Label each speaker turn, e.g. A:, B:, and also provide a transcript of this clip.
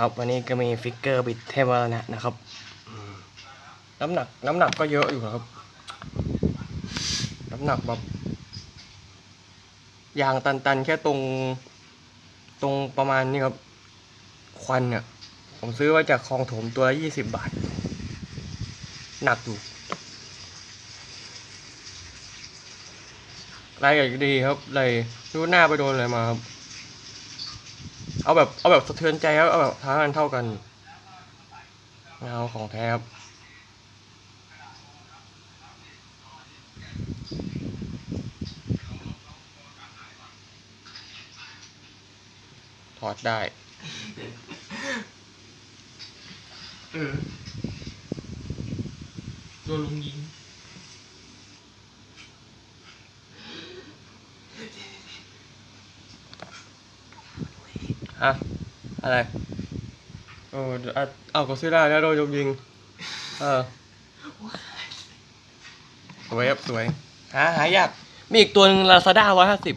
A: ครับวันนี้ก็มีฟิกเกอร์บิดเทพแล้วนะนะครับน้ำหนักน้ำหนักก็เยอะอยู่ครับ น้ำหนักแบบยางตันๆ แค่ตรงตรงประมาณนี้ครับควันเนี่ยผมซื้อมาจากคลองถมตัวละยี่สิบบาท หนักอยู่รายละเอียดดีครับเลยรู้หน้าไปโดนอะไรมาครับ เอาแบบเอาแบบสะเทือนใจครับเอาแบบท้ากันเท่ากันเอาของแท้ครับถอดได้
B: เออโดนลุงยิง
A: ฮะอะไร โอ้เดี๋ยวอะเอาก็ซื้อได้แล้วโดนยกยิง เออ สวยครับสวย หาหายาก มีอีกตัวหนึ่งลาซาด้าร้อยห้าสิบ